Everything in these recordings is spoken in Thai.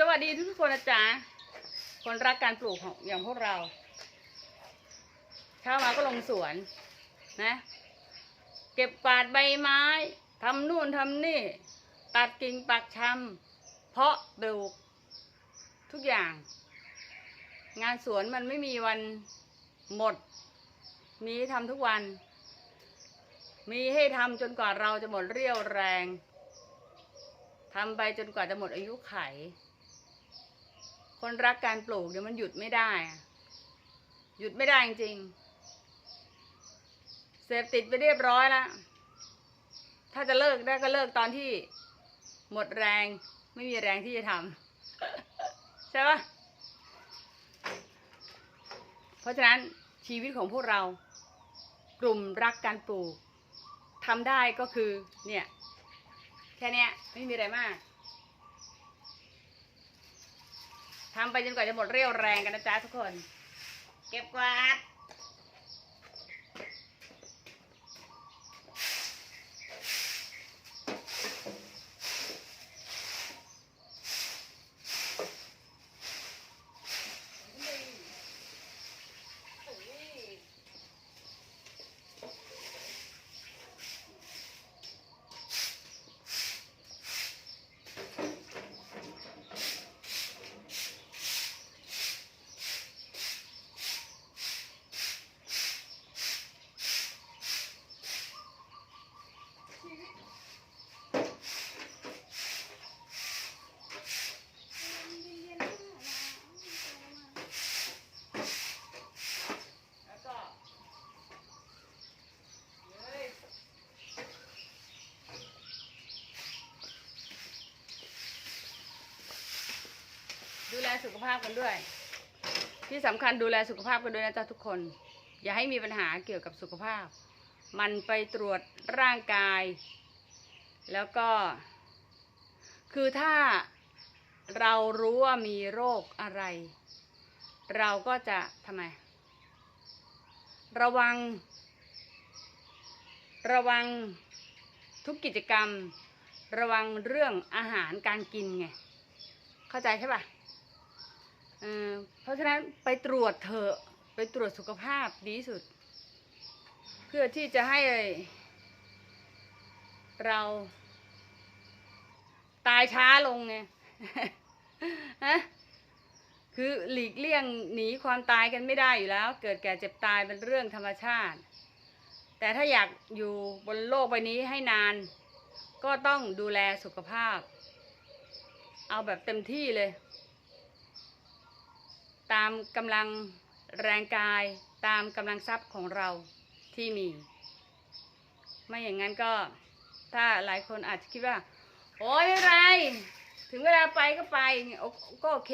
สวัสดีทุกคนนะจ๊ะคนรักการปลูกของอย่างพวกเราเช้ามาก็ลงสวนนะ เก็บกวาดใบไม้ทำนู่นทำนี่ ตัดกิ่งปักชำเพาะปลูกทุกอย่าง งานสวนมันไม่มีวันหมด มีให้ทำทุกวัน มีให้ทำจนกว่าเราจะหมดเรี่ยวแรงทำไปจนกว่าจะหมดอายุไข คนรักการปลูกเดี๋ยวมันหยุดไม่ได้หยุดไม่ได้จริงๆเสพติดไปเรียบร้อยแล้วถ้าจะเลิกได้ก็เลิกตอนที่หมดแรงไม่มีแรงที่จะทำใช่ปะเพราะฉะนั้นชีวิตของพวกเรา กลุ่มรักการปลูกทำได้ก็คือเนี่ย แค่เนี้ยไม่มีอะไรมาก ทำไปจนกว่าจะหมดเรี่ยวแรงกันนะจ๊ะทุกคน เก็บกวาด ดูแลสุขภาพกันด้วย ที่สำคัญดูแลสุขภาพกันด้วยนะจ๊ะทุกคน อย่าให้มีปัญหาเกี่ยวกับสุขภาพ มันไปตรวจร่างกาย แล้วก็ คือถ้าเรารู้ว่ามีโรคอะไร เราก็จะทำไม ระวัง ระวังทุกกิจกรรม ระวังเรื่องอาหารการกินไง เข้าใจใช่ปะ เพราะฉะนั้นไปตรวจเถอะไปตรวจสุขภาพดีสุด เพื่อที่จะให้เราตายช้าลงไงฮะคือหลีกเลี่ยงหนีความตายกันไม่ได้อยู่แล้ว เกิดแก่เจ็บตายเป็นเรื่องธรรมชาติ แต่ถ้าอยากอยู่บนโลกใบนี้ให้นาน ก็ต้องดูแลสุขภาพ เอาแบบเต็มที่เลย ตามกำลังแรงกายตามกำลังทรัพย์ของเราที่มี ไม่อย่างนั้นก็ถ้าหลายคนอาจจะคิดว่า โอ้ยไม่ไร ถึงเวลาไปก็ไปก็โอเค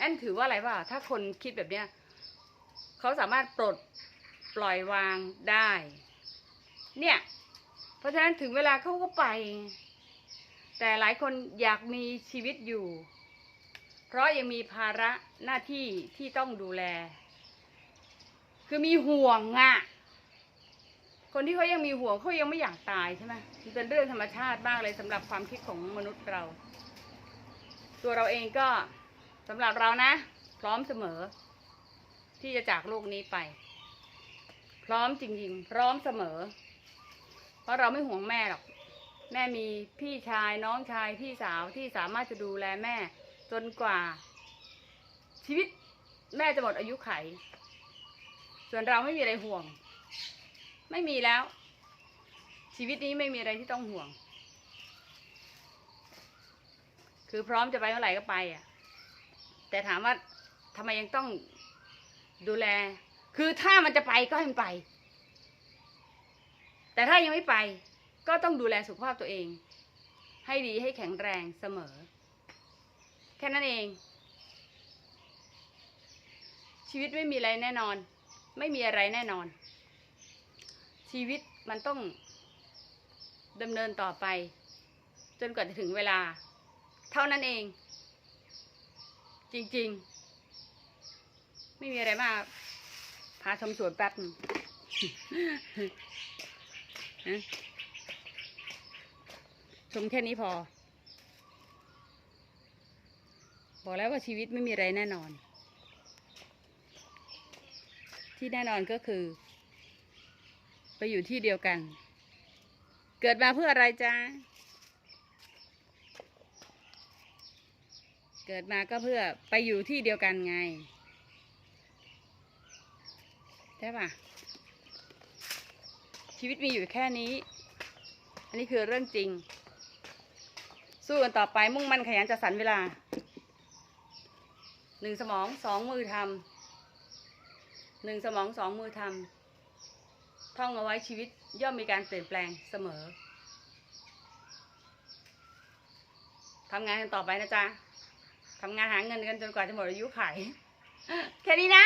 นั่นถือว่าอะไรว่าถ้าคนคิดแบบเนี้ยเขาสามารถปลดปล่อยวางได้ เนี่ย เพราะฉะนั้นถึงเวลาเขาก็ไป แต่หลายคนอยากมีชีวิตอยู่ เพราะยังมีภาระหน้าที่ที่ต้องดูแล คือมีห่วงอะคนที่เขายังมีห่วงเขายังไม่อยากตายใช่ไหมมันเป็นเรื่องธรรมชาติมากเลยสำหรับความคิดของมนุษย์เรา ตัวเราเองก็สำหรับเรานะ พร้อมเสมอ ที่จะจากโลกนี้ไป พร้อมจริงๆ พร้อมเสมอ เพราะเราไม่ห่วงแม่หรอก แม่มีพี่ชายน้องชายพี่สาวที่สามารถจะดูแลแม่ จนกว่า ชีวิตแม่จะหมดอายุไข ส่วนเราไม่มีอะไรห่วง ไม่มีแล้ว ชีวิตนี้ไม่มีอะไรที่ต้องห่วง คือพร้อมจะไปเมื่อไหร่ก็ไปอะ แต่ถามว่าทำไมยังต้องดูแล คือถ้ามันจะไปก็ให้มันไป แต่ถ้ายังไม่ไป ก็ต้องดูแลสุขภาพตัวเอง ให้ดีให้แข็งแรงเสมอ แค่นั้นเอง ชีวิตไม่มีอะไรแน่นอน ไม่มีอะไรแน่นอน ชีวิตมันต้องดำเนินต่อไป จนกว่าจะถึงเวลา เท่านั้นเอง จริงๆ ไม่มีอะไรมากพาชมสวนแป๊บนึงฮะชมแค่นี้พอ บอกแล้วว่าชีวิตไม่มีอะไรแน่นอน ที่แน่นอนก็คือ ไปอยู่ที่เดียวกัน เกิดมาเพื่ออะไรจ๊ะเกิดมาก็เพื่อไปอยู่ที่เดียวกันไงใช่ปะชีวิตมีอยู่แค่นี้ อันนี้คือเรื่องจริง สู้กันต่อไปมุ่งมั่นขยันจัดสรรเวลา หนึ่งสมองสองมือทำหนึ่งสมองสองมือทำท่องเอาไว้ชีวิตย่อมมีการเปลี่ยนแปลงเสมอทำงานกันต่อไปนะจ๊ะทำงานหาเงินกันจนกว่าจะหมดอายุไข แค่นี้นะ